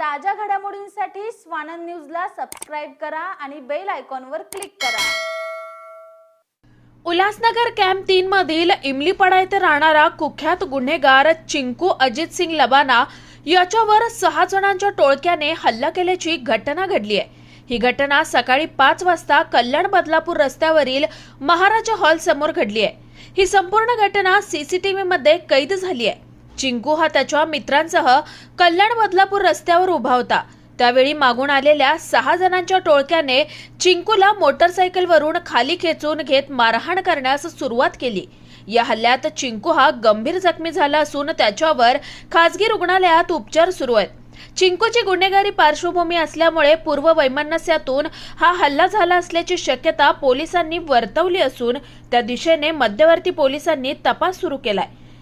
ताज्या घडामोडींसाठी स्वानंद न्यूजला सबस्क्राईब करा आणि बेल आयकॉनवर क्लिक करा. उल्हासनगर कॅम्प तीन मधील इमलीपडा येथे राहणारा कुख्यात गुन्हेगार चिंकू अजित सिंग लबाना याच्यावर सहा जणांच्या टोळक्याने हल्ला केल्याची घटना घडली आहे. ही घटना सकाळी पाच वाजता कल्याण बदलापूर रस्त्यावरील महाराजा हॉल समोर घडली आहे. ही संपूर्ण घटना सीसीटीव्ही मध्ये कैद झाली आहे. चिंकू हा त्याच्या मित्रांसह कल्याण बदलापूर रस्त्यावर उभा होता. त्यावेळी मागून आलेल्या सहा जणांच्या टोळक्याने चिंकूला मोटरसायकलवरून खाली खेचून घेत मारहाण करण्यास सुरुवात केली. या हल्ल्यात चिंकू हा गंभीर जखमी झाला असून त्याच्यावर खासगी रुग्णालयात उपचार सुरू आहेत. चिंकूची गुन्हेगारी पार्श्वभूमी असल्यामुळे पूर्व वैमनस्यातून हा हल्ला झाला असल्याची शक्यता पोलिसांनी वर्तवली असून त्या दिशेने मध्यवर्ती पोलिसांनी तपास सुरू केलाय.